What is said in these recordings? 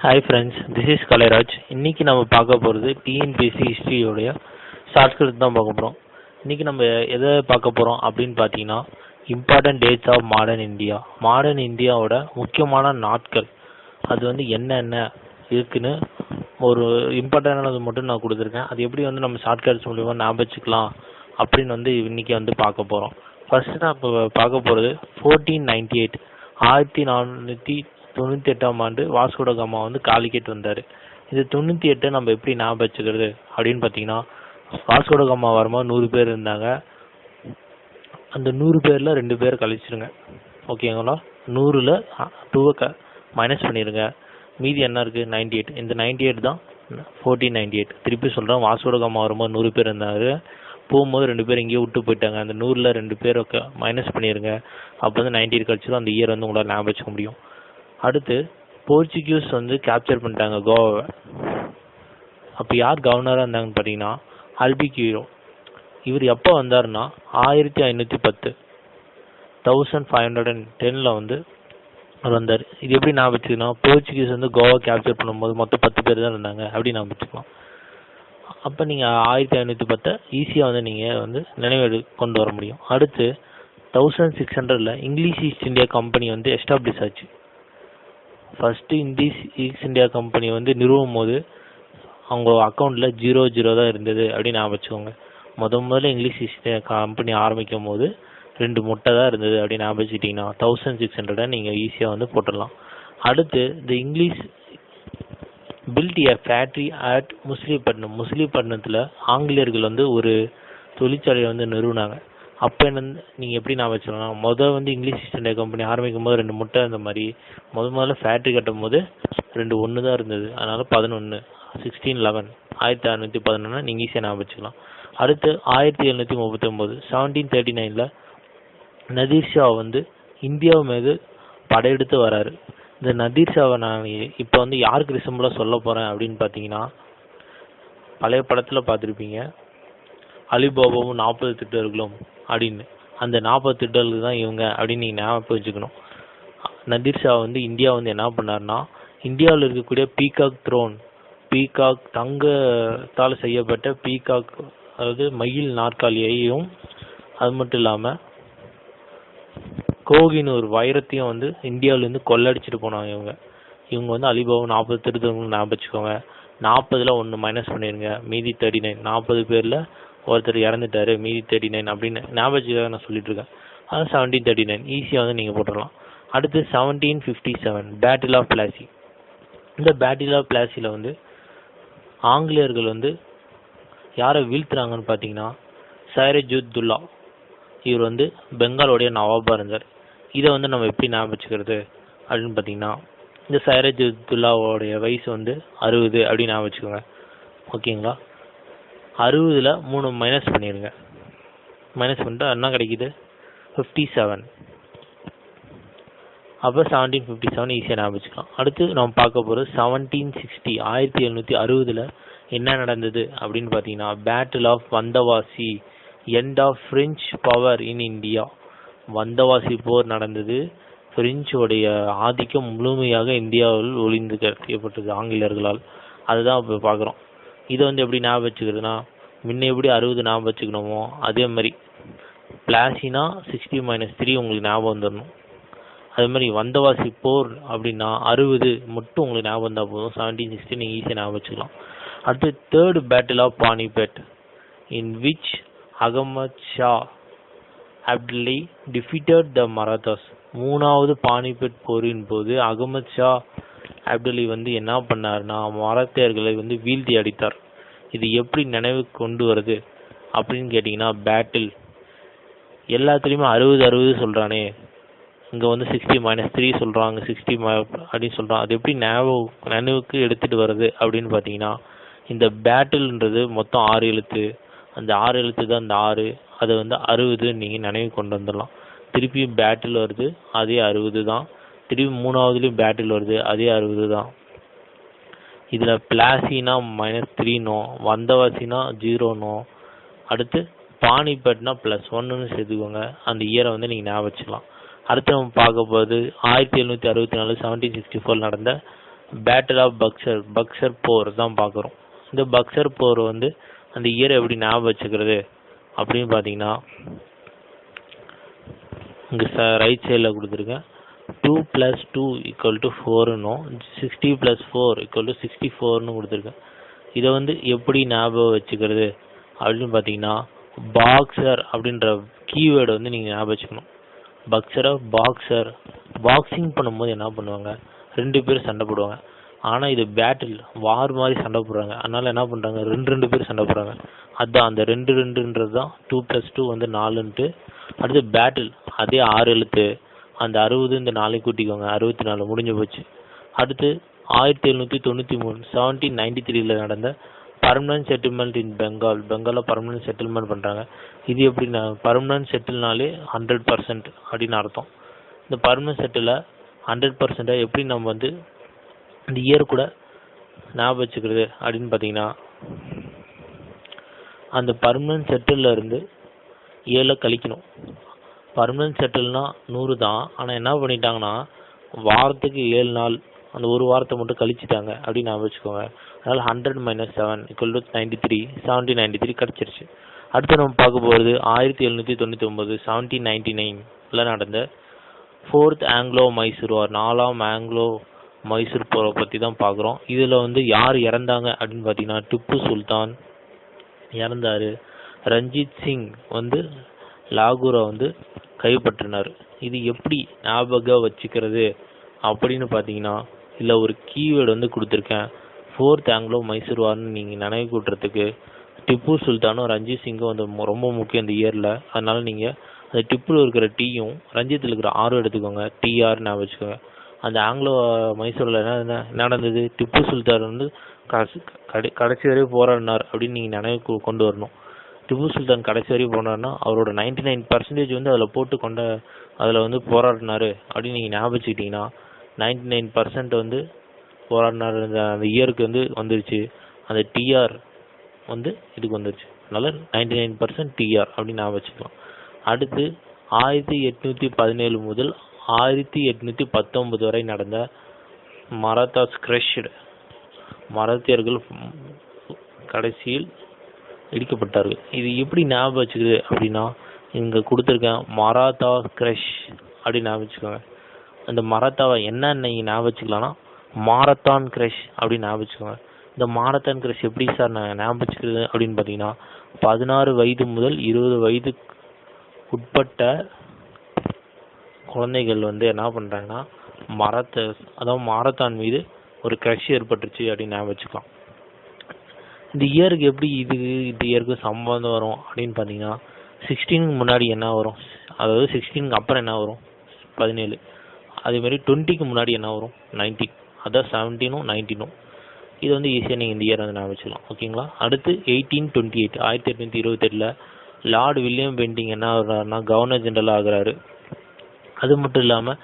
Hi friends this is Kalairaj இன்னைக்கு நம்ம பார்க்க போகிறது டிஎன்பிஎஸ்சி ஹிஸ்ட்ரியோடைய ஷார்ட்கட் தான் பார்க்க போகிறோம் இன்னைக்கு நம்ம எதை பார்க்க போகிறோம் அப்படின்னு பார்த்தீங்கன்னா important dates of modern India modern இந்தியாவோட முக்கியமான நாட்கள். அது வந்து என்னென்ன இருக்குன்னு ஒரு இம்பார்ட்டண்டானது மட்டும் நான் கொடுத்துருக்கேன். அது எப்படி வந்து நம்ம ஷார்ட்கட்ஸ் மூலிமா ஞாபகம் அப்படின்னு வந்து இன்றைக்கி வந்து பார்க்க போகிறோம் ஃபர்ஸ்ட் நான் இப்போ பார்க்க போகிறது ஃபோர்டீன் நைன்டி எயிட் ஆயிரத்தி நானூற்றி தொண்ணூற்றி எட்டாம் ஆண்டு வாஸ்கோட வந்து காலிக்கெட் வந்தார். இது தொண்ணூற்றி எட்டை நம்ம எப்படி ஞாபகம் வச்சுக்கிறது அப்படின்னு பார்த்தீங்கன்னா வாஸ்கோட வரும்போது நூறு பேர் இருந்தாங்க. அந்த நூறு பேரில் ரெண்டு பேர் கழிச்சிருங்க. ஓகேங்களா? நூறில் டூவை க மைனஸ் பண்ணிடுங்க மீதி என்ன இருக்குது நைன்டி எயிட் இந்த நைன்டி எயிட் தான் ஃபோர்டீன் நைன்டி எயிட் திருப்பி சொல்கிறேன் வாஸ்கோட வரும்போது நூறு பேர் இருந்தார். போகும்போது ரெண்டு பேர் இங்கேயே விட்டு போயிட்டாங்க. அந்த நூறில் ரெண்டு பேர் மைனஸ் பண்ணிடுங்க அப்போ வந்து நைன்டி எயிட் தான் அந்த இயர் வந்து உங்களால் ஞாபகம் வச்சுக்க முடியும். அடுத்து போர்ச்சுகீஸ் வந்து கேப்சர் பண்ணிட்டாங்க கோவாவை. அப்போ யார் கவர்னராக இருந்தாங்கன்னு பார்த்தீங்கன்னா அல்பிக்யூரோ இவர் எப்போ வந்தாருன்னா ஆயிரத்தி ஐநூற்றி பத்து. தௌசண்ட் ஃபைவ் ஹண்ட்ரட் அண்ட் டெனில் வந்து அவர் வந்தார். இது எப்படி நான் வச்சுக்கணும் போர்ச்சுகீஸ் வந்து கோவா கேப்சர் பண்ணும்போது மொத்தம் பத்து பேர் தான் இருந்தாங்க அப்படி நான் வச்சுக்கலாம். அப்போ நீங்கள் ஆயிரத்தி ஐநூற்றி பத்தை ஈஸியாக வந்து நீங்கள் வந்து நினைவு கொண்டு வர முடியும். அடுத்து தௌசண்ட் சிக்ஸ் ஹண்ட்ரடில் இங்கிலீஷ் ஈஸ்ட் இந்தியா கம்பெனி வந்து எஸ்டாப்ளிஷ் ஆச்சு. ஃபஸ்ட்டு இந்திஸ் ஈஸ்ட் இந்தியா கம்பெனி வந்து நிறுவும் போது அவங்க அக்கௌண்ட்டில் ஜீரோ ஜீரோ தான் இருந்தது அப்படின்னு ஞாபகம் வச்சுக்கோங்க. முத முதல்ல இங்கிலீஷ் ஈஸ்ட் இந்தியா கம்பெனி ஆரம்பிக்கும் போது ரெண்டு முட்டை தான் இருந்தது அப்படின்னு ஞாபகம் வச்சுக்கிட்டிங்கன்னா தௌசண்ட் சிக்ஸ் ஹண்ட்ரடை நீங்கள் ஈஸியாக வந்து போட்டுடலாம். அடுத்து இந்த English build a factory at Masulipatnam முஸ்லிப்பட்டினத்தில் ஆங்கிலேயர்கள் வந்து ஒரு தொழிற்சாலையை வந்து நிறுவினாங்க. அப்போ என்ன நீங்கள் எப்படி நான் வச்சுக்கலாம் மொதல் வந்து இங்கிலீஷ் ஈஸ்ட் இந்தியா கம்பெனி ஆரம்பிக்கும் போது ரெண்டு முட்டை அந்த மாதிரி முத முதல்ல ஃபேக்ட்ரி கட்டும் போது ரெண்டு ஒன்று தான் இருந்தது. அதனால் பதினொன்று சிக்ஸ்டீன் லெவன் ஆயிரத்தி அறநூற்றி பதினொன்று நீங்கள் ஈஸியாக நான் வச்சுக்கலாம். அடுத்து ஆயிரத்தி எழுநூற்றி முப்பத்தொம்போது செவன்டீன் தேர்ட்டி நைனில் நதீர் ஷா வந்து இந்தியா மீது படையெடுத்து வராரு. இந்த நதீர் ஷாவை நான் இப்போ வந்து யாருக்கு ரிசம்பிளாக சொல்ல போகிறேன் அப்படின்னு பார்த்தீங்கன்னா பழைய படத்தில் பார்த்துருப்பீங்க அலிபாபாவும் நாற்பது திட்டர்களும். அப்படின்னு. அந்த நாற்பது தான் இவங்க அப்படின்னு நீங்கள் ஞாபகம் வச்சுக்கணும். நதிர் ஷா வந்து இந்தியா வந்து என்ன பண்ணார்னா இந்தியாவில் இருக்கக்கூடிய பீகாக் த்ரோன் பீகாக் தங்கத்தால் செய்யப்பட்ட பீகாக் அதாவது மயில் நாற்காலியையும் அது மட்டும் இல்லாமல் கோகினூர் வைரத்தையும் வந்து இந்தியாவிலேருந்து கொள்ளடிச்சிட்டு போனாங்க இவங்க. இவங்க வந்து அலிபாபா நாற்பது திருத்தவங்களும் ஞாபகம் வச்சுக்கோங்க. நாற்பதில் ஒன்று மைனஸ் பண்ணிடுங்க. மீதி தேர்ட்டி நைன் நாற்பது பேரில் ஒருத்தர் இறந்துட்டாரு மீதி தேர்ட்டி நைன் அப்படின்னு ஞாபகம் நான் சொல்லிட்டு இருக்கேன். அதான் செவன்டீன் தேர்ட்டி நைன் ஈஸியாக வந்து நீங்கள் போட்டுடலாம். அடுத்து seventeen fifty seven battle of Plassey இந்த பேட்டில் ஆஃப் பிளாசியில் வந்து ஆங்கிலேயர்கள் வந்து யாரை வீழ்த்துறாங்கன்னு பார்த்தீங்கன்னா சைரஜுத்துல்லா இவர் வந்து பெங்காலோடைய நவாபாக இருந்தார். இதை வந்து நம்ம எப்படி ஞாபகம் அப்படின்னு பார்த்தீங்கன்னா இந்த சைரஜுத்துல்லாவோடைய வயசு வந்து அறுபது அப்படின்னு ஞாபகம் வச்சுக்கோங்க ஓகேங்களா? அறுபதில் மூணு மைனஸ் பண்ணிடுங்க மைனஸ் பண்ணிட்டு என்ன கிடைக்கிது? ஃபிஃப்டி செவன் அப்போ செவன்டீன் ஃபிஃப்டி செவன் ஈஸியாக ஞாபகம் வச்சுக்கலாம் அடுத்து நம்ம பார்க்க போகிறது செவன்டீன் சிக்ஸ்டி ஆயிரத்தி எழுநூற்றி அறுபதில் என்ன நடந்தது அப்படின்னு பார்த்தீங்கன்னா battle of Vandavasi end of French power in India Vandavasi போர் நடந்தது. பிரெஞ்சோடைய ஆதிக்கம் முழுமையாக இந்தியாவில் ஒளிந்து கட்டியப்பட்டது ஆங்கிலேயர்களால் அதுதான் இப்போ பார்க்குறோம். இதை வந்து எப்படி ஞாபகம் வச்சுக்கிறதுனா முன்ன எப்படி அறுபது ஞாபகம் வச்சுக்கணுமோ அதே மாதிரி பிளாசினா சிக்ஸ்டி மைனஸ் த்ரீ உங்களுக்கு ஞாபகம் வந்துடணும் அதே மாதிரி வந்தவாசி போர் அப்படின்னா அறுபது மட்டும் உங்களுக்கு ஞாபகம் இருந்தால் போதும். செவன்டீன் சிக்ஸ்டி நீங்கள் ஈஸியாக ஞாபகம் வச்சுக்கலாம். அடுத்து third battle of Panipat in which Ahmad Shah Abdali defeated the Marathas மூணாவது பானிபெட் போரின் போது அகமத் ஷா அப்டலி வந்து என்ன பண்ணார்னா மராத்தியர்களை வந்து வீழ்த்தி அடித்தார். இது எப்படி நினைவு கொண்டு வருது அப்படின்னு கேட்டிங்கன்னா பேட்டில் எல்லாத்துலேயுமே அறுபது அறுபது சொல்கிறானே இங்கே வந்து சிக்ஸ்டி மைனஸ் த்ரீ சொல்கிறாங்க சிக்ஸ்டி அப்படின்னு சொல்கிறான் அது எப்படி நினைவு நினைவுக்கு எடுத்துகிட்டு வருது அப்படின்னு பார்த்தீங்கன்னா இந்த பேட்டில்ன்றது மொத்தம் ஆறு எழுத்து. அந்த ஆறு எழுத்து தான் அந்த ஆறு. அதை வந்து அறுபது நீங்கள் நினைவு கொண்டு வந்துடலாம். திருப்பியும் பேட்டில் வருது அதே அறுபது தான். திருப்பி மூணாவதுலேயும் பேட்டில் வருது. அதே அறுபது தான் இதில் பிளாசினா மைனஸ் த்ரீனோ வந்தவாசினா ஜீரோனோ அடுத்து பானிபட்னா ப்ளஸ் ஒன்றுன்னு சேர்த்துக்கோங்க. அந்த இயரை வந்து நீங்கள் ஞாபகம் வச்சுக்கலாம். அடுத்து நம்ம பார்க்க போகிறது ஆயிரத்தி எழுநூற்றி அறுபத்தி நாலு செவன்டீன் சிக்ஸ்டி ஃபோர் நடந்த பேட்டில் ஆஃப் பக்சர் பக்சர் போர் தான் பார்க்குறோம். இந்த பக்சர் போர் வந்து அந்த இயர் எப்படி ஞாபகம் வச்சுக்கிறது அப்படின்னு பார்த்தீங்கன்னா இங்கே ச ரைட் சைடில் கொடுத்துருக்கேன். Two plus two equal to ஃபோருன்னும் sixty plus four equal to sixty ஃபோர்னு கொடுத்துருக்கேன். இதை வந்து எப்படி ஞாபகம் வச்சுக்கிறது? அப்படின்னு பார்த்தீங்கன்னா பாக்ஸர் அப்படின்ற கீவேர்டை வந்து நீங்கள் ஞாபகம் வச்சுக்கணும். பக்ஸரை பாக்ஸர் பாக்ஸிங் பண்ணும்போது என்ன பண்ணுவாங்க? ரெண்டு பேர் சண்டை போடுவாங்க. ஆனால் இது பேட்டில் வார் மாதிரி சண்டை போடுறாங்க. அதனால் என்ன பண்ணுறாங்க ரெண்டு ரெண்டு பேர் சண்டை போடுறாங்க. அதுதான் அந்த ரெண்டு ரெண்டுன்றது தான். டூ ப்ளஸ் டூ வந்து நாலுன்ட்டு. அடுத்து பேட்டில் அதே ஆறு எழுத்து. அந்த அறுபது இந்த நாளைக்கு கூட்டிக்கோங்க. அறுபத்தி நாலு முடிஞ்சு போச்சு. அடுத்து ஆயிரத்தி எழுநூற்றி தொண்ணூற்றி மூணு செவன்டீன் நைன்டி த்ரீல நடந்த பர்மனன்ட் செட்டில்மெண்ட் இன் பெங்கால் பெங்காலில் பர்மனன்ட் செட்டில்மெண்ட் பண்ணுறாங்க இது எப்படின்னா பர்மனன்ட் செட்டில்னாலே ஹண்ட்ரட் பர்சன்ட் அப்படின்னு அர்த்தம். இந்த பர்மனன்ட் செட்டில் ஹண்ட்ரட் பர்சண்ட்டாக எப்படி நம்ம வந்து இந்த இயர் கூட ஞாபகம் வச்சுக்கிறது அப்படின்னு பார்த்தீங்கன்னா அந்த பர்மனன்ட் செட்டில்ல இருந்து ஏழை கழிக்கணும். பர்மனன்ட் செட்டில்னா நூறு தான். ஆனால் என்ன பண்ணிட்டாங்கன்னா வாரத்துக்கு ஏழு நாள் அந்த ஒரு வாரத்தை மட்டும் கழிச்சிட்டாங்க அப்படின்னு நான் வச்சுக்கோங்க. அதனால் hundred minus seven equal to ninety three seventeen ninety three கிடச்சிருச்சு. அடுத்து நம்ம பார்க்க போகிறது ஆயிரத்தி எழுநூற்றி தொண்ணூற்றி ஒம்பது செவன்டீன் நைன்டி நைனில் நடந்த ஃபோர்த் ஆங்கிலோ மைசூர் வார் நாலாம் ஆங்கிலோ மைசூர் போரை பற்றி தான் பார்க்குறோம். இதில் வந்து யார் இறந்தாங்க அப்படின்னு பார்த்தீங்கன்னா டிப்பு சுல்தான் இறந்தாரு. ரஞ்சித் சிங் வந்து லாகூரை வந்து கைப்பற்றினார். இது எப்படி ஞாபகம் வச்சுக்கிறது அப்படின்னு பார்த்தீங்கன்னா இல்லை ஒரு கீவேர்டு வந்து கொடுத்துருக்கேன். ஃபோர்த் ஆங்கிலோ மைசூர் வார்னு நீங்கள் நினைவு கூட்டுறதுக்கு டிப்பு சுல்தானும் ரஞ்சித் சிங்கும் வந்து ரொம்ப முக்கியம் இந்த இயரில் அதனால் நீங்கள் அந்த டிப்பில் இருக்கிற டீயும் ரஞ்சித்தில் இருக்கிற ஆறும் எடுத்துக்கோங்க. டிஆர் ஞாபகம் வச்சுக்கோங்க. அந்த ஆங்கிலோ மைசூரில் என்ன நடந்தது? திப்பு சுல்தான் வந்து கடைசி கடை கடைசி வரையும் போராடினார் அப்படின்னு நீங்கள் நினைவு கொண்டு வரணும். திப்பு சுல்தான் கடைசி வரைக்கும் போனார்னா அவரோட நைன்டி நைன் பர்சன்டேஜ் வந்து அதில் போட்டு கொண்ட அதில் வந்து போராடினாரு. அப்படின்னு நீங்கள் ஞாபகம் வச்சுக்கிட்டீங்கன்னா நைன்டி நைன் பர்சன்ட் வந்து போராடினார். அந்த அந்த இயருக்கு வந்து வந்துருச்சு. அந்த டிஆர் வந்து இதுக்கு வந்துருச்சு. அதனால் நைன்டி நைன் பர்சன்ட் டிஆர் அப்படின்னு ஞாபகம் வச்சுக்கலாம். அடுத்து ஆயிரத்தி எட்நூற்றி பதினேழு முதல் ஆயிரத்தி எட்நூற்றி பத்தொன்பது வரை நடந்த மராத்தா ஸ்க்ரஷ்டு மராத்தியர்கள் கடைசியில் இடிக்கப்பட்டார்கள். இது எப்படி ஞாபகம் வச்சுக்குது அப்படின்னா இங்கே கொடுத்துருக்கேன் மராத்தா கிரஷ் அப்படின்னு ஞாபகம் வச்சுக்கோங்க. அந்த மராத்தாவை என்ன நீங்கள் ஞாபகம் வச்சுக்கலாம்னா மாரத்தான் கிரஷ் அப்படின்னு ஞாபகம் வச்சுக்கோங்க. இந்த மாரத்தான் கிரஷ் எப்படி சார் நான் ஞாபகம் வச்சுக்கிறது அப்படின்னு பார்த்தீங்கன்னா பதினாறு வயது முதல் இருபது வயது உட்பட்ட குழந்தைகள் வந்து என்ன பண்ணுறாங்கன்னா மரத்தை அதாவது மாரத்தான் மீது ஒரு கிரஷ் ஏற்பட்டுருச்சு அப்படின்னு ஞாபகம் வச்சுக்கலாம். இந்த இயருக்கு எப்படி இது இந்த இயருக்கு சம்பந்தம் வரும் அப்படின்னு பார்த்தீங்கன்னா சிக்ஸ்டீனுக்கு முன்னாடி என்ன வரும்? அதாவது சிக்ஸ்டீனுக்கு அப்புறம் என்ன வரும்? பதினேழு. அதேமாரி டுவெண்ட்டிக்கு முன்னாடி என்ன வரும்? நைன்டீன் அதான் செவன்டீனும் நைன்டீனும் இது வந்து ஈஸியாக நீங்கள் இந்த இயர் வந்து நான் வச்சுக்கலாம் ஓகேங்களா அடுத்து எயிட்டீன் டுவெண்ட்டி எயிட் ஆயிரத்தி எட்நூற்றி இருபத்தெட்டில் லார்டு வில்லியம் பெண்டிங் என்ன ஆகுறாருன்னா கவர்னர் ஜெனரல் ஆகிறாரு. அது மட்டும் இல்லாமல்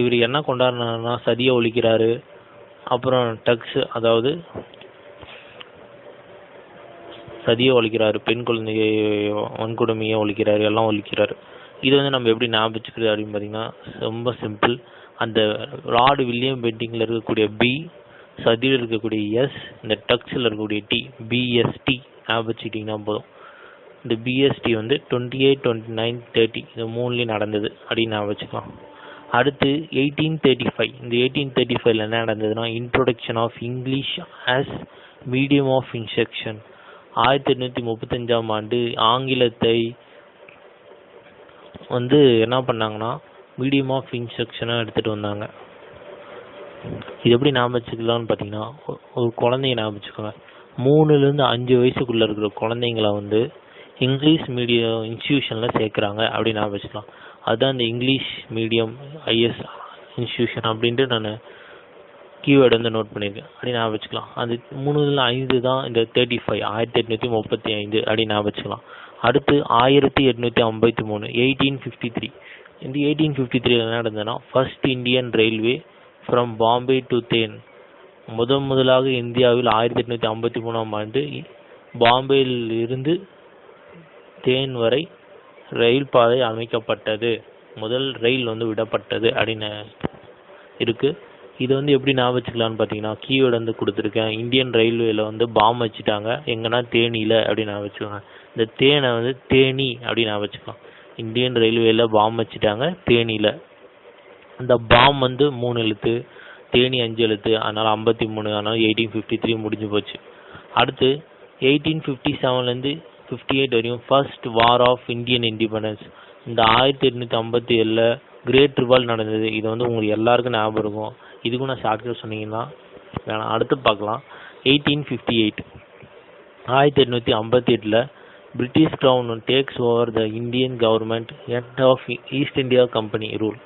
இவர் என்ன கொண்டாடுறாருன்னா சதியை ஒழிக்கிறாரு. அப்புறம் டக்ஸ் அதாவது சதியை ஒழிக்கிறாரு பெண் குழந்தையை வன்கொடுமையை ஒழிக்கிறாரு எல்லாம் ஒழிக்கிறாரு. இது வந்து நம்ம எப்படி ஞாபகம் வச்சுக்கிறது அப்படின்னு பார்த்தீங்கன்னா ரொம்ப சிம்பிள் அந்த லார்டு வில்லியம் பெண்டிங்கில் இருக்கக்கூடிய பி சதியில் இருக்கக்கூடிய எஸ் இந்த டக்ஸில் இருக்கக்கூடிய டி பிஎஸ்டி ஞாபகம் வச்சுக்கிட்டிங்கன்னா போதும். இந்த பிஎஸ்டி வந்து twenty eight twenty nine thirty இது மூணுலேயும் நடந்தது அப்படின்னு ஞாபகம் வச்சுக்கலாம் அடுத்து எயிட்டீன் தேர்ட்டி ஃபைவ் இந்த எயிட்டீன் தேர்ட்டி ஃபைவ்ல என்ன நடந்ததுன்னா introduction of English as medium of instruction ஆயிரத்தி எட்நூற்றி முப்பத்தஞ்சாம் ஆண்டு ஆங்கிலத்தை வந்து என்ன பண்ணாங்கன்னா மீடியம் ஆஃப் இன்ஸ்ட்ரக்ஷனாக எடுத்துகிட்டு வந்தாங்க. இது எப்படி ஞாபகம் வச்சுக்கலாம்னு பார்த்தீங்கன்னா ஒரு குழந்தைய ஞாபகம் வச்சுக்கோங்க மூணுலேருந்து அஞ்சு வயசுக்குள்ளே இருக்கிற குழந்தைங்கள வந்து இங்கிலீஷ் மீடியம் இன்ஸ்டியூஷனில் சேர்க்குறாங்க அப்படின்னு ஞாபகம் வச்சுக்கலாம் அதுதான் இந்த இங்கிலீஷ் மீடியம் ஐஎஸ் இன்ஸ்டியூஷன் அப்படின்ட்டு நான் கீவேர்டு வந்து நோட் பண்ணியிருக்கேன். அப்படி நான் வச்சுக்கலாம். அது மூணுல ஐந்து தான் இந்த தேர்ட்டி ஃபைவ் ஆயிரத்தி எட்நூற்றி முப்பத்தி ஐந்து அப்படி நான் வச்சுக்கலாம். அடுத்து ஆயிரத்தி எட்நூற்றி ஐம்பத்தி மூணு எயிட்டீன் ஃபிஃப்டி த்ரீ இந்த எயிட்டீன் ஃபிஃப்டி த்ரீ என்ன நடந்ததுன்னா first Indian railway from Bombay to Thane முதன் முதலாக இந்தியாவில் ஆயிரத்தி எட்நூற்றி ஐம்பத்தி மூணாம் ஆண்டு பாம்பேயில் இருந்து தேன் வரை ரயில் பாதை அமைக்கப்பட்டது. முதல் ரயில் வந்து விடப்பட்டது அப்படின்னு இருக்குது இது வந்து எப்படி ஞாபகம் வச்சுக்கலாம்னு பார்த்தீங்கன்னா கீவேர்டு வந்து கொடுத்துருக்கேன். இந்தியன் ரயில்வேல வந்து பாம் வச்சுட்டாங்க. எங்கன்னா தேனியில் அப்படின்னு ஞாபகம் வச்சுக்கோங்க. இந்த தேனை வந்து தேனி அப்படின்னு ஞாபகம் வச்சுக்கலாம். இந்தியன் ரயில்வேல பாம் வச்சுட்டாங்க தேனியில். அந்த பாம் வந்து மூணு எழுத்து தேனி அஞ்சு எழுத்து அதனால் ஐம்பத்தி மூணு அதனால் எயிட்டீன் ஃபிஃப்டி த்ரீ முடிஞ்சு போச்சு. அடுத்து எயிட்டீன் ஃபிஃப்டி செவன்லேருந்து ஃபிஃப்டி எயிட் வரையும் first war of Indian independence இந்த ஆயிரத்தி எட்நூற்றி ஐம்பத்தி ஏழில் கிரேட் ரிவால் நடந்தது. இது வந்து உங்களுக்கு எல்லாருக்கும் ஞாபகம் இருக்கும். இதுக்கும் நான் ஷார்ட்கட் சொன்னீங்கன்னா வேணாம். அடுத்து பார்க்கலாம். எயிட்டீன் ஃபிஃப்டி எயிட் ஆயிரத்தி எட்நூற்றி ஐம்பத்தி எட்டில் British crown takes over the Indian government end of East India Company rule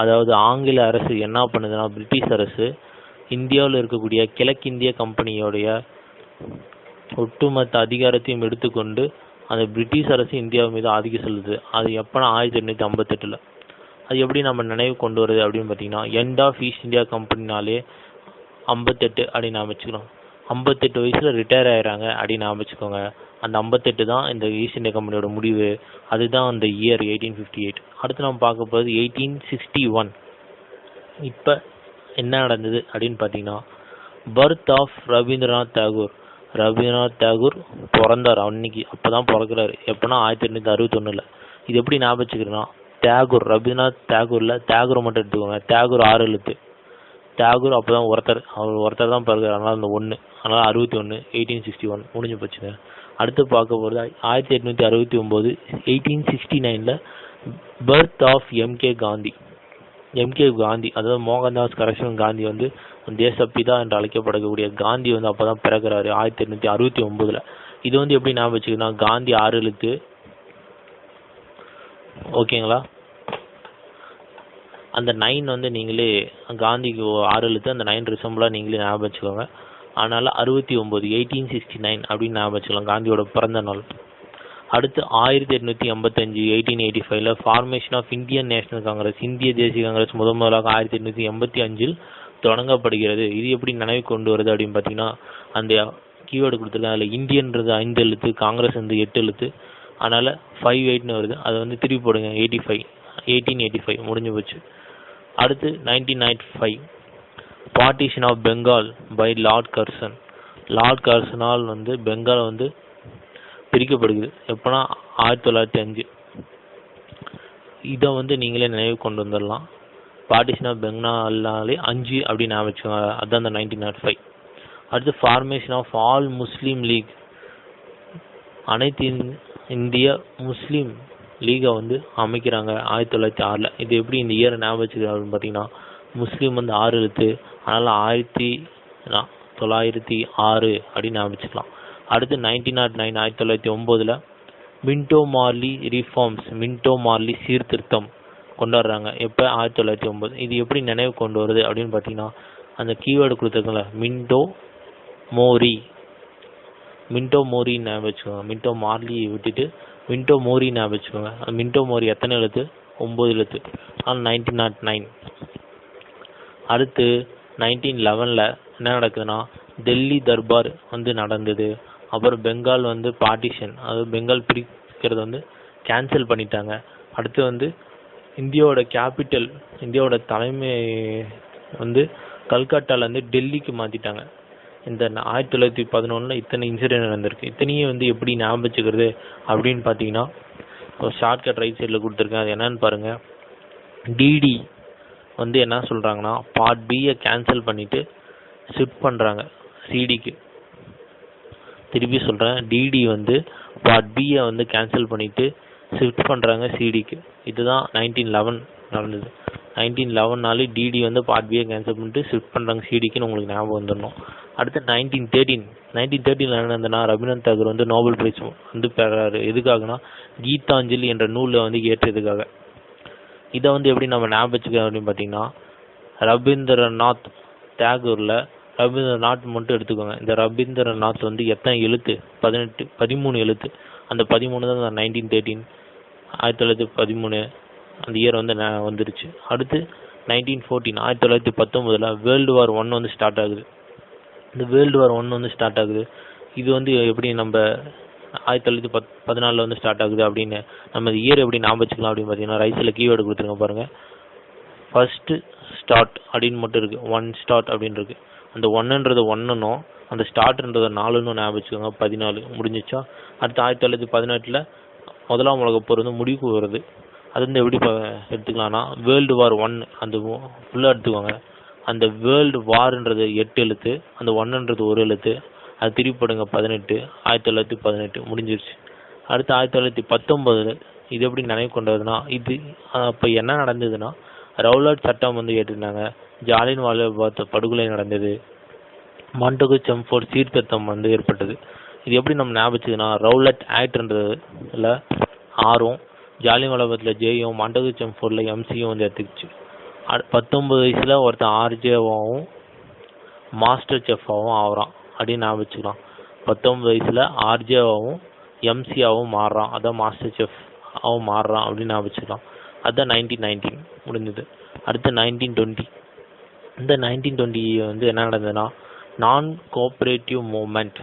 அதாவது ஆங்கில அரசு என்ன பண்ணுதுன்னா பிரிட்டிஷ் அரசு இந்தியாவில் இருக்கக்கூடிய கிழக்கிந்திய கம்பெனியோடைய ஒட்டுமொத்த அதிகாரத்தையும் எடுத்துக்கொண்டு அந்த பிரிட்டிஷ் அரசு இந்தியா மீது ஆதிக்க செலுது அது எப்போனா ஆயிரத்தி எண்ணூற்றி ஐம்பத்தெட்டில் அது எப்படி நம்ம நினைவு கொண்டு வருது அப்படின்னு பார்த்தீங்கன்னா எண்ட் ஆஃப் ஈஸ்ட் இந்தியா கம்பெனினாலே ஐம்பத்தெட்டு அப்படின்னு அமைச்சுக்கிறோம் ஐம்பத்தெட்டு வயசில் ரிட்டையர் ஆயிடுறாங்க அப்படின்னு அமைச்சுக்கோங்க அந்த ஐம்பத்தெட்டு தான் இந்த ஈஸ்ட் இந்தியா கம்பெனியோட முடிவு. அதுதான் அந்த இயர் எயிட்டீன் ஃபிஃப்டி எயிட் அடுத்து நம்ம பார்க்க போகிறது எயிட்டீன் சிக்ஸ்டி ஒன் இப்போ என்ன நடந்தது அப்படின்னு பார்த்தீங்கன்னா பர்த் ஆஃப் ரவீந்திரநாத் தாகூர் ரவீந்திரநாத் தாகூர் பிறந்தார். அன்னைக்கு அப்போ தான் பிறக்கிறாரு. எப்போனா ஆயிரத்தி எண்ணூற்றி அறுபத்தொன்னில். இது எப்படி ஞாபகம் வச்சுக்கிறேன்னா தியாகூர் ரவீந்திரநாத் தாகூரில் தாகூரை மட்டும் எடுத்துக்கோங்க. தியாகூர் ஆறு எழுத்து. தியாகூர் அப்போ தான் ஒருத்தர் அவர் ஒருத்தர் தான் பிறகு அதனால் அந்த ஒன்று அதனால் அறுபத்தி ஒன்று எயிட்டீன் சிக்ஸ்டி ஒன் முடிஞ்சு போச்சுங்க. அடுத்து பார்க்க போகிறது ஆயிரத்தி எட்நூற்றி அறுபத்தி ஒம்பது எயிட்டீன் சிக்ஸ்டி நைனில் birth of M K Gandhi M K Gandhi அதாவது மோகன்தாஸ் கரக்ஷன் காந்தி வந்து தேசப்பிதா என்று அழைக்கப்படக்கூடிய காந்தி வந்து அப்போ தான் பிறகுறாரு ஆயிரத்தி எட்நூற்றி அறுபத்தி ஒம்போதில். இது வந்து எப்படி ஞாபகம் வச்சுக்கணும் காந்தி ஆறு எழுத்து ஓகேங்களா? அந்த நைன் வந்து நீங்களே காந்திக்கு ஆறு எழுத்து அந்த நைன் ரிசம்பிளாக நீங்களே ஞாபகம் வச்சுக்கோங்க. அதனால் அறுபத்தி ஒம்பது எயிட்டீன் சிக்ஸ்டி நைன் அப்படின்னு ஞாபகம் வச்சுக்கலாம் காந்தியோட பிறந்த நாள். அடுத்து ஆயிரத்தி எட்நூற்றி எண்பத்தஞ்சு எயிட்டீன் எயிட்டி ஃபைவ்ல formation of Indian National Congress இந்திய தேசிய காங்கிரஸ் முதன் முதலாக ஆயிரத்தி எட்நூற்றி எண்பத்தி அஞ்சில் தொடங்கப்படுகிறது. இது எப்படி நினைவு கொண்டு வருது அப்படின்னு பார்த்தீங்கன்னா அந்த கீவேர்டு கொடுத்துருக்காங்க அதில் இந்தியன்றது ஐந்து எழுத்து காங்கிரஸ் வந்து எட்டு எழுத்து. அதனால் ஃபைவ் எயிட்னு வருது. அதை வந்து திருப்பி போடுங்க. Eighty five eighteen eighty five முடிஞ்சு போச்சு. அடுத்து nineteen ninety five partition of Bengal by Lord Curzon Lord கர்சனால் வந்து பெங்கால் வந்து பிரிக்கப்படுகிறது. எப்போனா ஆயிரத்தி தொள்ளாயிரத்தி அஞ்சு. இதை வந்து நீங்களே நினைவு கொண்டு வந்துடலாம். பார்ட்டிஷன் ஆஃப் பெங்கால்னாலே அஞ்சு அப்படின்னு ஞாபகம் அதுதான் அந்த நைன்டீன் நாட் ஃபைவ் அடுத்து formation of all Muslim League அனைத்து இந்திய முஸ்லீம் லீகை வந்து அமைக்கிறாங்க ஆயிரத்தி தொள்ளாயிரத்தி ஆறில். இது எப்படி இந்த இயரை ஞாபகம் வச்சுக்கிறது அப்படின்னு பார்த்தீங்கன்னா முஸ்லீம் வந்து ஆறு எழுத்து. அதனால் ஆயிரத்தி தொள்ளாயிரத்தி ஆறு அப்படின்னு ஞாபகம் வச்சுக்கலாம். அடுத்து நைன்டீன் நாட் நைன் ஆயிரத்தி தொள்ளாயிரத்தி ஒம்போதில் Minto Morley reforms Minto Morley சீர்திருத்தம் கொண்டாடுறாங்க. எப்போ? ஆயிரத்தி தொள்ளாயிரத்தி ஒம்பது. இது எப்படி நினைவு கொண்டு வருது அப்படின்னு பார்த்தீங்கன்னா அந்த கீவேர்டு கொடுத்துருக்கல மின்டோ மோரி. மின்டோ மோரி ஞாபகம் வச்சுக்கோங்க. மின்டோ மார்லியை விட்டுட்டு மின்டோ மோரி ஞாபகம் வச்சுக்கோங்க. அந்த மின்டோ மோரி எத்தனை எழுத்து? ஒம்பது எழுத்து. ஆனால் நைன்டீன் நாட் நைன் அடுத்து நைன்டீன் லெவனில் என்ன நடக்குதுன்னா டெல்லி தர்பார் வந்து நடந்தது. அப்புறம் பெங்கால் வந்து பார்ட்டிஷன் அதாவது பெங்கால் பிரிக்கிறது வந்து கேன்சல் பண்ணிட்டாங்க. அடுத்து வந்து இந்தியாவோட கேபிட்டல் இந்தியாவோட தலைமை வந்து கல்கட்டாலேருந்து டெல்லிக்கு மாற்றிட்டாங்க இந்த ஆயிரத்தி தொள்ளாயிரத்தி பதினொன்றில் இத்தனை இன்சிடென்ட் நடந்திருக்கு. இத்தனையும் வந்து எப்படி ஞாபகம் வச்சுக்கிறது அப்படின்னு பார்த்தீங்கன்னா ஒரு ஷார்ட்கட் ரைட் சைடில் கொடுத்துருக்கேன். அது என்னன்னு பாருங்கள் டிடி வந்து என்ன சொல்கிறாங்கன்னா பார்ட் பியை கேன்சல் பண்ணிவிட்டு ஷிஃப்ட் பண்ணுறாங்க சிடிக்கு திருப்பி சொல்கிறேன் டிடி வந்து பார்ட் பியை வந்து கேன்சல் பண்ணிவிட்டு ஷிஃப்ட் பண்ணுறாங்க சிடிக்கு இதுதான் நைன்டீன் லெவன் நடந்தது. நைன்டீன் லெவன்னாலே டிடி வந்து பார்ட் பியை கேன்சல் பண்ணிட்டு ஷிஃப்ட் பண்ணுறாங்க சிடிக்குன்னு உங்களுக்கு ஞாபகம் வந்துடணும். அடுத்து நைன்டீன் தேர்ட்டீன். நைன்டீன் தேர்ட்டீனில் என்ன நடந்ததுன்னா ரவீந்திரநாத் தாகூர் வந்து நோபல் பிரைஸ் வந்து பெறாரு. எதுக்காகனா கீதாஞ்சலி என்ற நூலில் வந்து ஏற்றதுக்காக. இதை வந்து எப்படி நம்ம ஞாபகம் வச்சுக்கிறோம் அப்படின்னு பார்த்தீங்கன்னா ரவீந்திரநாத் தாகூரில் ரவீந்திரநாத் மட்டும் எடுத்துக்கோங்க. இந்த ரவீந்திரநாத் வந்து எத்தனை எழுத்து? பதினெட்டு பதிமூணு எழுத்து. அந்த பதிமூணு தான் நைன்டீன் தேர்ட்டீன். ஆயிரத்தி தொள்ளாயிரத்தி பதிமூணு அந்த இயர் வந்து ந- வந்துருச்சு. அடுத்து நைன்டீன் ஃபோர்டீன் ஆயிரத்தி தொள்ளாயிரத்தி பத்தொம்பதில் வேர்ல்டு வார் ஒன் வந்து ஸ்டார்ட் ஆகுது. இந்த வேர்ல்டு வார் ஒன் வந்து ஸ்டார்ட் ஆகுது. இது வந்து எப்படி நம்ம ஆயிரத்தி தொள்ளாயிரத்தி பத் பதினாலில் வந்து ஸ்டார்ட் ஆகுது அப்படின்னு நம்ம இயர் எப்படி ஞாபகம் வச்சுக்கலாம் அப்படின்னு பார்த்தீங்கன்னா ரைஸில் கீவேர்டு கொடுத்துருங்க பாருங்கள் ஃபஸ்ட்டு ஸ்டார்ட் அப்படின்னு மட்டும் இருக்குது ஒன் ஸ்டார்ட் அப்படின்னு இருக்குது அந்த ஒன்னுன்றது ஒன்றுனும் அந்த ஸ்டார்ட்ன்றது நாலுன்னு ஞாபகம் வச்சுக்கோங்க. பதினாலு. முடிஞ்சிச்சா அடுத்து ஆயிரத்தி தொள்ளாயிரத்தி பதினெட்டில் முதலாம் உலகப் போர் வந்து முடிவுக்கு வருது. அது வந்து எப்படி ப- எடுத்துக்கலாம்னா வேர்ல்டு வார் ஒன் அந்த ஃபுல்லாக எடுத்துக்கோங்க. அந்த வேர்ல்டு வார்ன்றது எட்டு எழுத்து அந்த ஒன்றுன்றது ஒரு எழுத்து அது திருப்பிடுங்க பதினெட்டு ஆயிரத்தி தொள்ளாயிரத்தி பதினெட்டு முடிஞ்சிருச்சு. அடுத்து ஆயிரத்தி தொள்ளாயிரத்தி பத்தொம்பதில் இது எப்படி நினைவு கொண்டதுன்னா இது அப்போ என்ன நடந்ததுன்னா ரவுலாட் சட்டம் வந்து ஏற்றிருந்தாங்க. ஜாலியன் வாலாபாத் படுகொலை நடந்தது. மாண்டகு செம்ஃபோர்ட் சீர்திருத்தம் வந்து ஏற்பட்டது. இது எப்படி நம்ம ஞாபகம் ரவுலட் ஆக்ட்ன்றதுல ஆர்வம் ஜாலியன் வாலாபாத்தில் ஜேயும் மண்டகுச்சம் ஃபோரில் எம்சியும் வந்து எடுத்துக்கிச்சு அ- பத்தொன்பது வயசுல ஒருத்தன் ஆர்ஜேவாகவும் மாஸ்டர் செஃப்பாகவும் ஆகுறான் அப்படின்னு ஞாபகம் வச்சுக்கலாம் பத்தொன்பது வயசில் ஆர்ஜேவாகவும் எம்சியாவும் மாறுறான். அதான் மாஸ்டர் செஃப் அவன் மாறுறான் அப்படின்னு ஞாபகம் வச்சுக்கலாம் நைன்டீன் நைன்டீன் முடிஞ்சது. அடுத்து நைன்டீன் டுவெண்ட்டி இந்த நைன்டீன் டுவெண்ட்டி வந்து என்ன நடந்ததுன்னா நான் cooperative movement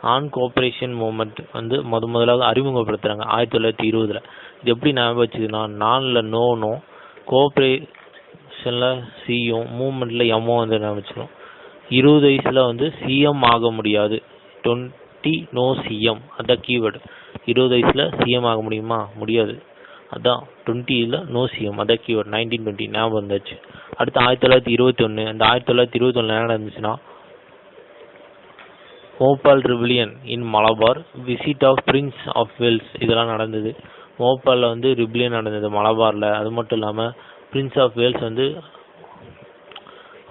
non cooperation movement வந்து முத முதலாவது அறிமுகப்படுத்துகிறாங்க ஆயிரத்தி தொள்ளாயிரத்தி இருபதில். இது எப்படி ஞாபகம் வச்சுதுன்னா நானில் நோனும் கோஆப்ரேஷனில் சியும் மூமெண்ட்டில் எம்மும் வந்து ஞாபகம் வச்சுக்கணும். இருபது வயசில் வந்து சிஎம் ஆக முடியாது. டுவெண்ட்டி நோ சிஎம் அதான் கீவேர்டு இருபது வயசில் சிஎம் ஆக முடியுமா? முடியாது. அதான் டுவெண்ட்டியில் நோ சிஎம் அதான் கீவேர்டு நைன்டீன் டுவெண்ட்டி ஞாபகம் வந்துச்சு. அடுத்து ஆயிரத்தி தொள்ளாயிரத்தி இருபத்தி ஒன்று அந்த ஆயிரத்தி தொள்ளாயிரத்தி இருபத்தி என்ன நடந்துச்சுன்னா Moplah rebellion in Malabar visit of Prince of Wales இதெல்லாம் நடந்தது. மோபாலில் வந்து ரிபிலியன் நடந்தது மலபாரில். அது மட்டும் இல்லாமல் பிரின்ஸ் ஆஃப் வேல்ஸ் வந்து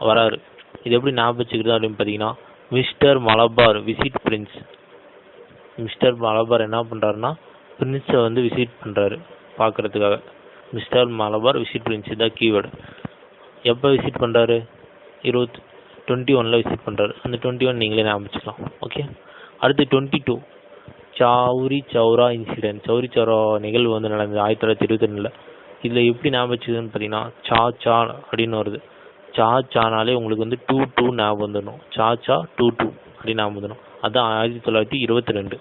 வராரு. இது எப்படி ஞாபகம் வச்சுக்கிறது அப்படின்னு பார்த்தீங்கன்னா mister Malabar visit prince. Mister Malabar என்ன பண்ணுறாருன்னா பிரின்ஸை வந்து விசிட் பண்ணுறாரு பார்க்குறதுக்காக மிஸ்டர் மலபார் விசிட் பிரின்ஸ் தான் கீவேர்டு. எப்போ விசிட் பண்ணுறாரு இருபத்தி டுவெண்ட்டி ஒனில் விசிட் பண்ணுறாரு அந்த டுவெண்ட்டி ஒன் நீங்களே ஞாபகம் வச்சுக்கலாம். ஓகே அடுத்து twenty two Chauri Chaura incident Chauri Chaura நிகழ்வு வந்து நடந்தது ஆயிரத்தி தொள்ளாயிரத்தி இருபத்தி ரெண்டில். இதில் எப்படி ஞாபகம் பார்த்தீங்கன்னா சா சா அப்படின்னு வருது. சா சானாலே உங்களுக்கு வந்து டூ டூ ஞாபகம் வந்துடணும். சா சா டூ டூ அப்படின்னு ஞாபகம் வந்துடும் அதுதான் ஆயிரத்தி தொள்ளாயிரத்தி இருபத்தி ரெண்டு.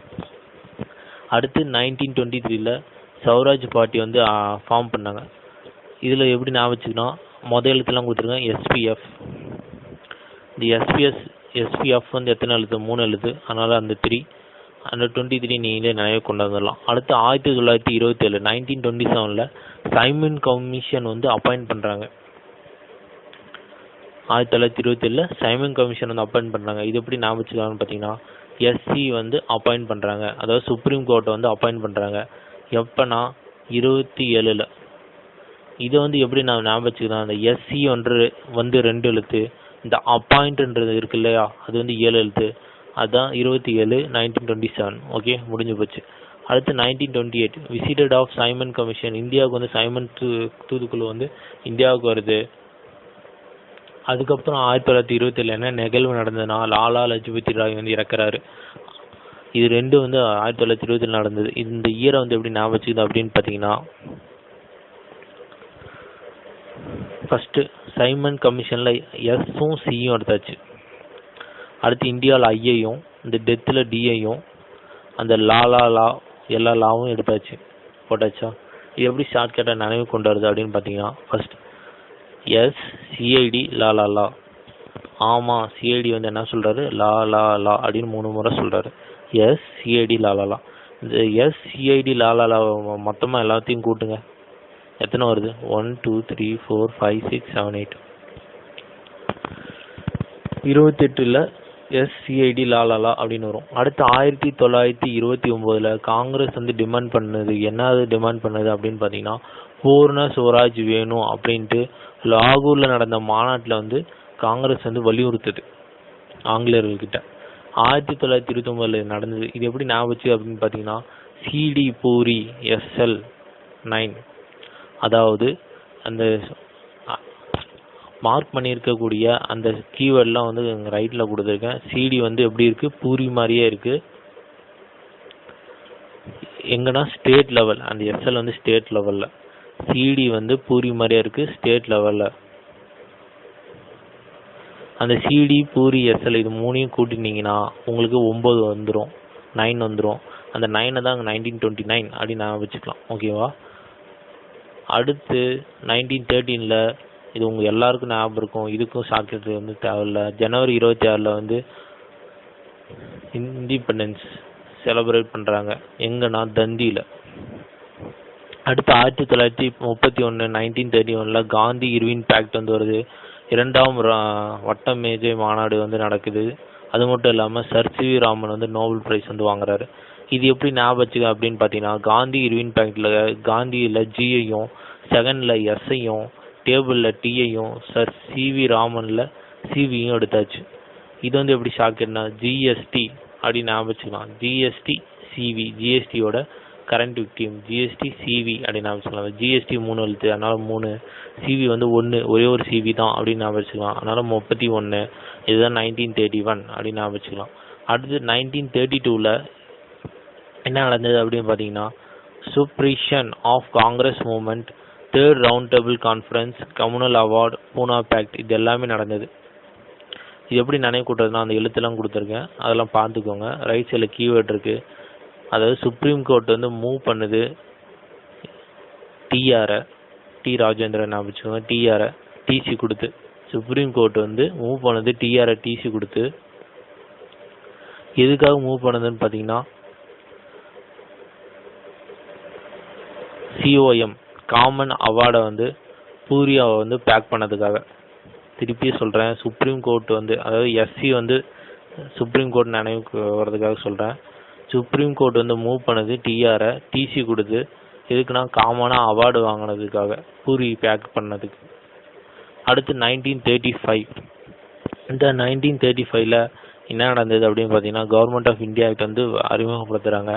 அடுத்து நைன்டீன் டுவெண்ட்டி த்ரீல சௌராஜ் பார்ட்டி வந்து ஃபார்ம் பண்ணாங்க. இதில் எப்படி ஞாபகம் வச்சுக்கணும் மொதல் எழுத்துலாம் கொடுத்துருக்கேன் எஸ்பிஎஃப் இந்த எஸ்பிஎஸ் எஸ்பிஎஃப் வந்து எத்தனை எழுது? மூணு எழுது. அதனால் அந்த த்ரீ அந்த டுவெண்ட்டி த்ரீ நீங்களே நினைவு கொண்டு வந்துடலாம் அடுத்து ஆயிரத்தி தொள்ளாயிரத்தி இருபத்தேழு நைன்டீன் டுவெண்ட்டி செவனில் சைமன் கமிஷன் வந்து அப்பாயிண்ட் பண்ணுறாங்க ஆயிரத்தி தொள்ளாயிரத்தி இருபத்தேழில் சைமன் கமிஷன் வந்து அப்பாயிண்ட் பண்ணுறாங்க இது எப்படி ஞாபகம் வச்சுக்கலாம்னு பார்த்தீங்கன்னா எஸ்சி வந்து அப்பாயிண்ட் பண்ணுறாங்க அதாவது சுப்ரீம் கோர்ட்டை வந்து அப்பாயிண்ட் பண்ணுறாங்க எப்போனா இருபத்தி ஏழில் இதை வந்து எப்படி நான் ஞாபகம் வச்சுக்கலாம்? அந்த எஸ்சி ஒன்று வந்து ரெண்டு எழுத்து இந்த அப்பாயிண்ட்ன்றது இருக்கு இல்லையா? அது வந்து ஏழு எழுத்து. அதுதான் இருபத்தி ஏழு நைன்டீன் டுவெண்ட்டி செவன் ஓகே முடிஞ்சு போச்சு. அடுத்து nineteen twenty eight visited of Simon commission இந்தியாவுக்கு வந்து சைமன் தூ தூதுக்குழு வந்து இந்தியாவுக்கு வருது. அதுக்கப்புறம் ஆயிரத்தி தொள்ளாயிரத்தி இருபத்தேழு என்ன நிகழ்வு நடந்ததுன்னா லாலா லஜ்பதி ராய் வந்து இறக்குறாரு. இது ரெண்டும் வந்து ஆயிரத்தி தொள்ளாயிரத்தி இருபத்தில் நடந்தது. இந்த இயரை வந்து எப்படி ஞாபகம் வச்சுக்குது அப்படின்னு பார்த்தீங்கன்னா ஃபஸ்ட்டு சைமன் கமிஷனில் எஸ்ஸும் சியும் எடுத்தாச்சு. அடுத்து இந்தியாவில் ஐயையும் இந்த டெத்தில் டிஐயும் அந்த லா லா லா எல்லா லாவும் எடுத்தாச்சு. போட்டாச்சா? இது எப்படி ஷார்ட்கட்டாக நினைவு கொண்டு வருது அப்படின்னு பார்த்தீங்கன்னா ஃபர்ஸ்ட் எஸ் சிஐடி லா லா லா. ஆமாம் சிஐடி வந்து என்ன சொல்கிறாரு லா லா லா அப்படின்னு மூணு முறை சொல்கிறாரு எஸ் சிஐடி லா லா லா. இந்த எஸ் சிஐடி லா லா லா மொத்தமாக எல்லாத்தையும் கூட்டுங்க. எத்தனை வருது? One two three four five six seven eight இருபத்தெட்டில் SCID லாலாலா அப்படின்னு வரும். அடுத்து ஆயிரத்தி தொள்ளாயிரத்தி இருபத்தி ஒம்போதில் காங்கிரஸ் வந்து டிமாண்ட் பண்ணது என்னது டிமாண்ட் பண்ணது அப்படின்னு பார்த்தீங்கன்னா பூர்ண சுவராஜ் வேணும் அப்படின்ட்டு லாகூரில் நடந்த மாநாட்டில் வந்து காங்கிரஸ் வந்து வலியுறுத்துது ஆங்கிலேயர்கள்கிட்ட. ஆயிரத்தி தொள்ளாயிரத்தி இருபத்தொம்போதில் நடந்தது. இது எப்படி ஞாபகம் அப்படின்னு பார்த்தீங்கன்னா சிடி பூரி எஸ்எல் நைன் அதாவது அந்த மார்க் பண்ணியிருக்கக்கூடிய அந்த கீவேர்டெலாம் வந்து ரைட்டில் கொடுத்துருக்கேன். சிடி வந்து எப்படி இருக்குது பூரி மாதிரியே இருக்குது எங்கன்னா ஸ்டேட் லெவல் அந்த எஸ்எல் வந்து ஸ்டேட் லெவலில் சிடி வந்து பூரி மாதிரியே இருக்குது ஸ்டேட் லெவலில் அந்த சிடி பூரி எஸ்எல் இது மூணையும் கூட்டினீங்கன்னா உங்களுக்கு ஒம்பது வந்துடும் நைன் வந்துடும் அந்த நைனை தான் நைன்டீன் டுவெண்ட்டி நைன் அப்படின்னு நான் வச்சுக்கலாம். ஓகேவா அடுத்து நைன்டீன் தேர்ட்டீனில் இது உங்கள் எல்லாருக்கும் ஞாபகம் இருக்கும். இதுக்கும் ஷார்ட்கட் வந்து தேவையில்ல. ஜனவரி இருபத்தி ஆறில் வந்து இண்டிபெண்டன்ஸ் செலிப்ரேட் பண்ணுறாங்க எங்கன்னா தந்தியில். அடுத்து ஆயிரத்தி தொள்ளாயிரத்தி முப்பத்தி ஒன்று நைன்டீன் தேர்ட்டி ஒனில் காந்தி இர்வின் பேக்ட் வந்து வருது. இரண்டாம் வட்ட மேஜை மாநாடு வந்து நடக்குது. அது மட்டும் இல்லாமல் சர் சி வி ராமன் வந்து நோபல் பிரைஸ் வந்து வாங்குறாரு. இது எப்படி ஞாபகம் வச்சுக்க அப்படின்னு பார்த்தீங்கன்னா காந்தி இருவின் பேக்டில் காந்தியில் ஜியையும் செகண்டில் எஸ்ஐயும் டேபிளில் டீயையும் சர் சிவி ராமனில் சிவியும் எடுத்தாச்சு. இது வந்து எப்படி ஷாக்குன்னா ஜிஎஸ்டி அப்படின்னு ஞாபகம் வச்சுக்கலாம் ஜிஎஸ்டி சிவி ஜிஎஸ்டியோட கரண்ட் விக்டிம் ஜிஎஸ்டி சிவி அப்படின்னு ஞாபகம் வச்சுக்கலாம் ஜிஎஸ்டி மூணு எழுத்து அதனால மூணு. சிவி வந்து ஒன்று ஒரே ஒரு சிவி தான் அப்படின்னு ஞாபகம் வச்சுக்கலாம் அதனால் முப்பத்தி ஒன்று இதுதான் நைன்டீன் தேர்ட்டி ஒன் அப்படின்னு ஞாபகம் வச்சுக்கலாம் அடுத்து நைன்டீன் தேர்ட்டி டூவில் என்ன நடந்தது அப்படின்னு பார்த்தீங்கன்னா suppression of Congress movement third round table conference communal award Poona pact இது எல்லாமே நடந்தது. இது எப்படி நினைவு கூட்டுறதுனா அந்த எழுத்துலாம் கொடுத்துருக்கேன். அதெல்லாம் பார்த்துக்கோங்க. ரைட் சைடில் கீவேர்ட் இருக்குது அதாவது சுப்ரீம் கோர்ட் வந்து மூவ் பண்ணுது. டிஆரை டி ராஜேந்திரன் ஞாபகம் டிஆரை டிசி கொடுத்து. சுப்ரீம் கோர்ட் வந்து மூவ் பண்ணுது டிஆரை டிசி கொடுத்து. எதுக்காக மூவ் பண்ணுதுன்னு பார்த்தீங்கன்னா சிஓஎம் காமன் அவார்டை வந்து பூரியாவை வந்து பேக் பண்ணதுக்காக. திருப்பி சொல்கிறேன் சுப்ரீம் கோர்ட் வந்து அதாவது எஸ்சி வந்து சுப்ரீம் கோர்ட் நினைவுக்கு வர்றதுக்காக சொல்கிறேன் சுப்ரீம் கோர்ட் வந்து மூவ் பண்ணது டிஆரை டிசி கொடுத்து எதுக்குன்னா காமனாக அவார்டு வாங்கினதுக்காக பூரி பேக் பண்ணதுக்கு. அடுத்து நைன்டீன் தேர்ட்டி ஃபைவ் இந்த நைன்டீன் தேர்ட்டி ஃபைவ்ல என்ன நடந்தது அப்படின்னு பார்த்தீங்கன்னா கவர்மெண்ட் ஆஃப் இந்தியாவுக்கு வந்து அறிமுகப்படுத்துகிறாங்க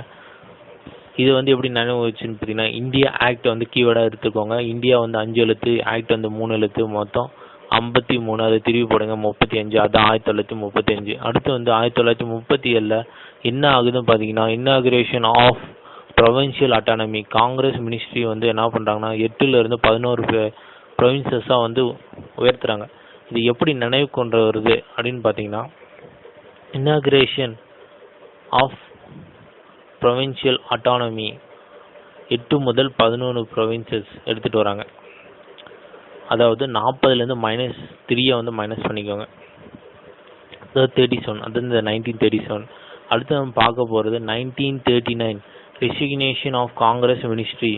இது வந்து எப்படி நினைவுச்சுன்னு பார்த்தீங்கன்னா இந்தியா ஆக்ட் வந்து கீவேர்டாக எடுத்துக்கோங்க. இந்தியா வந்து அஞ்சு எழுத்து ஆக்ட் வந்து மூணு எழுத்து மொத்தம் ஐம்பத்தி மூணு அதை திருப்பி போடுங்க முப்பத்தி அஞ்சு அது ஆயிரத்தி தொள்ளாயிரத்தி முப்பத்தி அஞ்சு. அடுத்து வந்து ஆயிரத்தி தொள்ளாயிரத்தி முப்பத்தி ஏழில் என்ன ஆகுதுன்னு பார்த்தீங்கன்னா inauguration of provincial autonomy Congress ministry வந்து என்ன பண்ணுறாங்கன்னா எட்டுலேருந்து பதினோரு ப்ரொவின்சஸாக வந்து உயர்த்துறாங்க. இது எப்படி நினைவு கொண்டு வருது அப்படின்னு பார்த்தீங்கன்னா இன்னாகிரேஷன் ஆஃப் ப்ரொவின்ஷியல் அட்டானமி எட்டு முதல் பதினொன்று ப்ரொவின்சஸ் எடுத்துகிட்டு வராங்க. அதாவது நாற்பதுலேருந்து மைனஸ் த்ரீயை வந்து மைனஸ் பண்ணிக்கோங்க. அதாவது தேர்ட்டி செவன் அது இந்த நைன்டீன் தேர்ட்டி செவன் அடுத்து நம்ம பார்க்க போகிறது nineteen thirty nine resignation of Congress ministry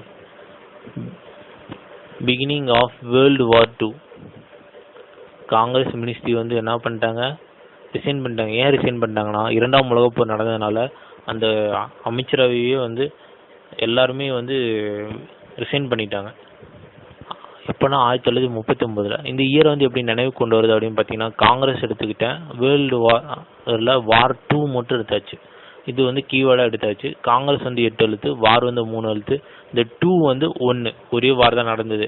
beginning of world war two Congress ministry வந்து என்ன பண்ணிட்டாங்க? ரிசைன் பண்ணிட்டாங்க. ஏன் ரிசைன் பண்ணிட்டாங்கன்னா இரண்டாம் உலகப் போர் நடந்ததுனால அந்த அமைச்சரவையே வந்து எல்லாருமே வந்து ரிசைன் பண்ணிட்டாங்க. எப்போனா ஆயிரத்தி தொள்ளாயிரத்தி முப்பத்தி ஒன்பதுல இந்த இயர் வந்து எப்படி நினைவு கொண்டு வருது அப்படின்னு பார்த்தீங்கன்னா காங்கிரஸ் எடுத்துக்கிட்டேன் வேர்ல்டு வாரில் வார் டூ மட்டும் எடுத்தாச்சு. இது வந்து கீவேர்டாக எடுத்தாச்சு. காங்கிரஸ் வந்து எட்டு எழுத்து வார் வந்து மூணு எழுத்து. இந்த டூ வந்து ஒன்று ஒரே வார் தான் நடந்தது.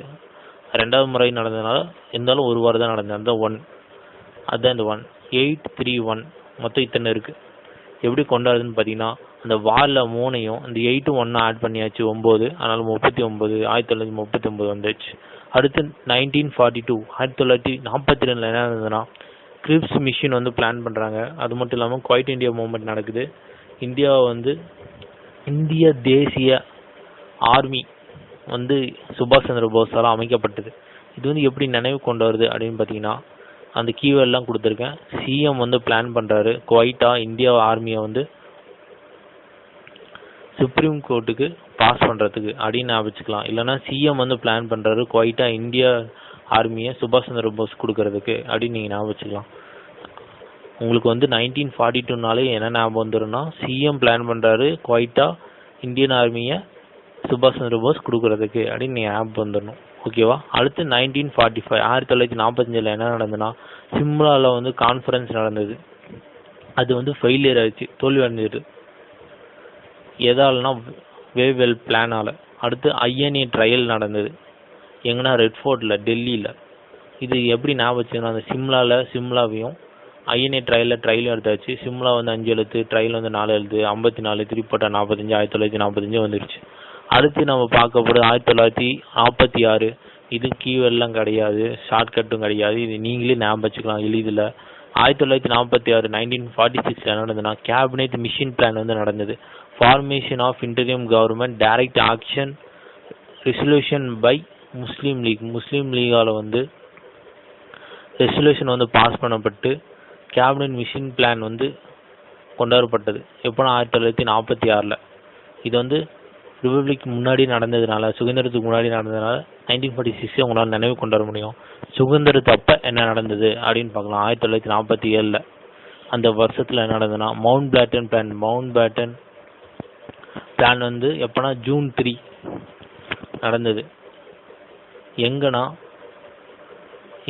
ரெண்டாவது முறை நடந்ததுனால இருந்தாலும் ஒரு வாரம் தான் நடந்தது. அந்த ஒன் அதுதான் இந்த ஒன் எயிட் த்ரீ ஒன் மொத்தம் இத்தனை இருக்குது எப்படி கொண்டாடுதுன்னு பார்த்தீங்கன்னா அந்த வாரில் மூணையும் அந்த எயிட்டு ஒன்றா ஆட் பண்ணியாச்சு ஒம்பது அதனால் முப்பத்தி ஒம்பது ஆயிரத்தி தொள்ளாயிரத்தி முப்பத்தி ஒம்பது வந்துச்சு. அடுத்து நைன்டீன் ஃபார்ட்டி டூ ஆயிரத்தி தொள்ளாயிரத்தி நாற்பத்தி ரெண்டில் என்ன இருந்ததுன்னா கிரிப்ஸ் மிஷின் வந்து பிளான் பண்ணுறாங்க அது மட்டும் இல்லாமல் குவைட் இந்தியா மூவ்மெண்ட் நடக்குது. இந்தியாவை வந்து இந்திய தேசிய ஆர்மி வந்து சுபாஷ் சந்திர போஸால் அமைக்கப்பட்டது. இது வந்து எப்படி நினைவு கொண்டு வருது அப்படின்னு பார்த்தீங்கன்னா அந்த கீவேர்ட்லாம் கொடுத்துருக்கேன். சிஎம் வந்து பிளான் பண்ணுறாரு குவைட்டாக இந்தியா ஆர்மியை வந்து சுப்ரீம் கோர்ட்டுக்கு பாஸ் பண்ணுறதுக்கு அப்படின்னு ஞாபகிச்சுக்கலாம் இல்லைனா இல்லைன்னா சிஎம் வந்து பிளான் பண்ணுறாரு குவைட்டாக இந்தியா ஆர்மியை சுபாஷ் சந்திர போஸ் கொடுக்கறதுக்கு அப்படின்னு நீங்கள் ஞாபகம் வச்சுக்கலாம். உங்களுக்கு வந்து நைன்டீன் ஃபார்ட்டி டூனாலே என்ன ஞாபகம் வந்துடும்னா சிஎம் பிளான் பண்ணுறாரு குவைட்டாக இந்தியன் ஆர்மியை சுபாஷ் சந்திர போஸ் கொடுக்கறதுக்கு அப்படின்னு நீங்கள் ஞாபகம் வந்துடணும் ஓகேவா? அடுத்து நைன்டீன் ஃபார்ட்டி ஃபைவ் ஆயிரத்தி தொள்ளாயிரத்தி நாற்பத்தஞ்சில் என்ன நடந்ததுன்னா சிம்லாவில் வந்து கான்ஃபரன்ஸ் நடந்தது. அது வந்து ஃபெயிலியர் ஆயிடுச்சு தோல்வி அடைஞ்சது எதாலனா வேவெல் பிளானால் அடுத்து ஐஎன்ஏ ட்ரையல் நடந்தது. எங்கன்னா ரெட் ஃபோர்ட்டில் டெல்லியில் இது எப்படி ஞாபகம் வச்சுக்கணும் அந்த சிம்லாவில் சிம்லாவையும் ஐஎன்ஏ ட்ரையலில் ட்ரையலும் எடுத்தாச்சு. சிம்லா வந்து அஞ்சு எழுத்து ட்ரையல் வந்து நாலு எழுத்து ஐம்பத்தி நாலு திருப்பட்டா நாற்பத்தஞ்சு ஆயிரத்தி தொள்ளாயிரத்தி நாற்பத்தஞ்சு வந்துருச்சு. அடுத்து நம்ம பார்க்க போகிறது ஆயிரத்தி தொள்ளாயிரத்தி நாற்பத்தி ஆறு. இது கீவெல்லாம் கிடையாது. ஷார்ட்கட்டும் கிடையாது. இது நீங்களே ஞாபகம் வச்சுக்கலாம். எளிதில். ஆயிரத்தி தொள்ளாயிரத்தி நாற்பத்தி ஆறு நைன்டீன் ஃபார்ட்டி சிக்ஸில் என்ன நடந்ததுன்னா கேபினெட் மிஷின் பிளான் வந்து நடந்தது. Formation of interim government direct action resolution by Muslim League Muslim லீகால் வந்து ரெசல்யூஷன் வந்து பாஸ் பண்ணப்பட்டு கேபினெட் மிஷின் பிளான் வந்து கொண்டு வரப்பட்டது எப்போனா ஆயிரத்தி தொள்ளாயிரத்தி நாற்பத்தி ஆறில். இது வந்து ரிபப்ளிக் முன்னாடி நடந்ததுனால சுதந்திரத்துக்கு முன்னாடி நடந்ததுனால நைன்டீன் ஃபார்ட்டி சிக்ஸை உங்களால் நினைவு கொண்டு வர முடியும். சுதந்திரத்து அப்போ என்ன நடந்தது அப்படின்னு பார்க்கலாம். ஆயிரத்தி தொள்ளாயிரத்தி நாற்பத்தி ஏழில் அந்த வருஷத்தில் என்ன நடந்ததுன்னா Mountbatten plan Mountbatten plan வந்து எப்போனா ஜூன் த்ரீ நடந்தது. எங்கன்னா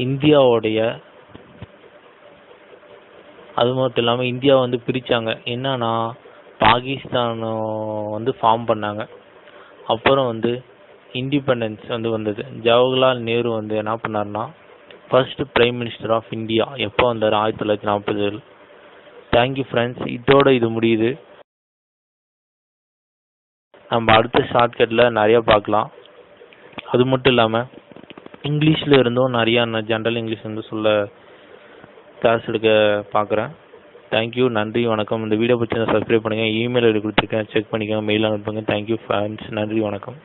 இந்தியாவுடைய அது மட்டும் இல்லாமல் இந்தியா வந்து பிரித்தாங்க என்னன்னா பாகிஸ்தான் வந்து ஃபார்ம் பண்ணாங்க. அப்புறம் வந்து இண்டிபெண்டன்ஸ் வந்து வந்தது. ஜவஹர்லால் நேரு வந்து என்ன பண்ணார்னா first prime minister of India எப்போ வந்தார்? ஆயிரத்தி தொள்ளாயிரத்தி நாற்பது தேங்க்யூ ஃப்ரெண்ட்ஸ் இதோட இது முடியுது. நம்ம அடுத்த ஷார்ட்கட்டில் நிறையா பார்க்கலாம். அது மட்டும் இல்லாமல் இங்கிலீஷில் இருந்தும் நிறையா நான் ஜென்ரல் இங்கிலீஷ் வந்து சொல்ல கிளாஸ் எடுக்க பார்க்குறேன். தேங்க்யூ நன்றி வணக்கம். இந்த வீடியோ பற்றி சப்ஸ்கிரைப் பண்ணுங்கள் இமெயில் ஐடி கொடுத்துருக்கேன். செக் பண்ணிக்கோங்க. மெயில் அனுப்புங்க. தேங்க்யூ ஃபேன்ஸ் நன்றி வணக்கம்.